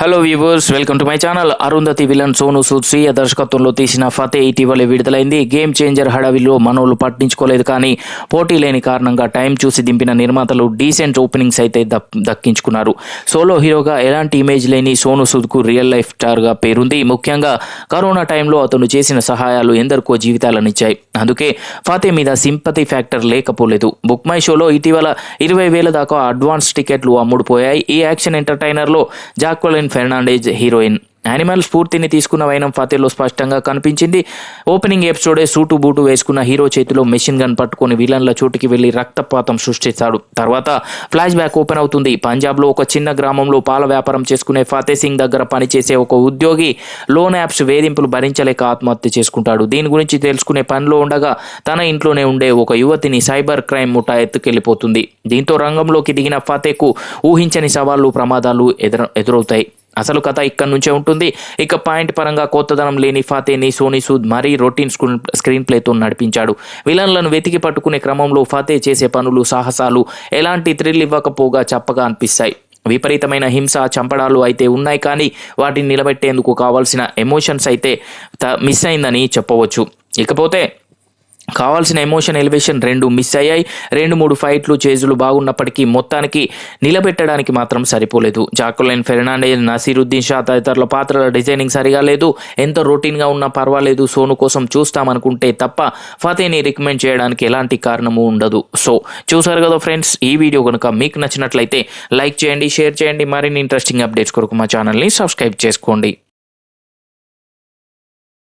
Hello viewers welcome to my channel Arundhati villain Sonu Sood స్వీయ దర్శకత్వంలో తీసిన ఫతే ఇటీవలే విడుదలైంది గేమ్ చేంజర్ హడావిలో మనోళ్ళు పట్టించుకోలేదు కానీ పోటీ లేని కారణంగా టైం చూసి దింపిన నిర్మాతలు డీసెంట్ ఓపెనింగ్స్ అయితే దక్- దక్కించుకున్నారు సోలో హీరోగా ఎలాంటి ఇమేజ్ లేని సోను సూద్కు రియల్ లైఫ్ స్టార్గా పేరుంది ముఖ్యంగా కరోనా టైంలో అతను చేసిన సహాయాలు ఎందరికో జీవితాలనిచ్చాయి అందుకే ఫతే మీద సింపతి ఫ్యాక్టర్ లేకపోలేదు బుక్ మై షోలో ఇటీవల ఇరవై వేల దాకా అడ్వాన్స్ టికెట్లు అమ్ముడుపోయాయి ఈ యాక్షన్ ఎంటర్టైనర్లో జాక్వలిన్ ఫెర్నాండేజ్ హీరోయిన్ యానిమల్ స్ఫూర్తిని తీసుకున్న వైనం ఫతేలో స్పష్టంగా కనిపించింది. ఓపెనింగ్ ఎపిసోడే సూటు బూటు వేసుకున్న హీరో చేతిలో మెషిన్ గన్ పట్టుకొని విలన్ల చోటుకి వెళ్ళి రక్తపాతం సృష్టిస్తాడు. తర్వాత ఫ్లాష్ బ్యాక్ ఓపెన్ అవుతుంది. పంజాబ్లో ఒక చిన్న గ్రామంలో పాల వ్యాపారం చేసుకునే ఫతే సింగ్ దగ్గర పనిచేసే ఒక ఉద్యోగి లోన్ యాప్స్ వేధింపులు భరించలేక ఆత్మహత్య చేసుకుంటాడు. దీని గురించి తెలుసుకునే పనిలో ఉండగా తన ఇంట్లోనే ఉండే ఒక యువతిని సైబర్ క్రైమ్ ముఠా ఎత్తుకెళ్ళిపోతుంది దీంతో రంగంలోకి దిగిన ఫతేకు ఊహించని సవాళ్ళు ప్రమాదాలు ఎదుర ఎదురవుతాయి. అసలు కథ ఇక్కడి నుంచే ఉంటుంది. ఇక పాయింట్ పరంగా కొత్తదనం లేని ఫాతేని సోనీ సూద్ మరీ రొటీన్ స్క్రీన్ స్క్రీన్ ప్లేతో నడిపించాడు. విలన్లను వెతికి పట్టుకునే క్రమంలో ఫాతే చేసే పనులు సాహసాలు ఎలాంటి థ్రిల్ ఇవ్వకపోగా చప్పగా అనిపిస్తాయి. విపరీతమైన హింస చంపడాలు అయితే ఉన్నాయి కానీ వాటిని నిలబెట్టేందుకు కావాల్సిన ఎమోషన్స్ అయితే త- మిస్ అయిందని చెప్పవచ్చు. ఇకపోతే కావాల్సిన ఎమోషన్ ఎలివేషన్ రెండు మిస్ అయ్యాయి. రెండు మూడు ఫైట్లు చేజులు బాగున్నప్పటికీ మొత్తానికి నిలబెట్టడానికి మాత్రం సరిపోలేదు. జాకులైన్ ఫెర్నాండేజ్ నసీరుద్దీన్ షా తదితరుల పాత్రల డిజైనింగ్ సరిగా లేదు. ఎంత రొటీన్గా ఉన్నా పర్వాలేదు. సోను కోసం చూస్తామనుకుంటే తప్ప ఫతేని రికమెండ్ చేయడానికి ఎలాంటి కారణము ఉండదు. సో చూసారు కదా ఫ్రెండ్స్ ఈ వీడియో కనుక మీకు నచ్చినట్లయితే లైక్ చేయండి షేర్ చేయండి. మరిన్ని ఇంట్రెస్టింగ్ అప్డేట్స్ కొరకు మా ఛానల్ని సబ్స్క్రైబ్ చేసుకోండి.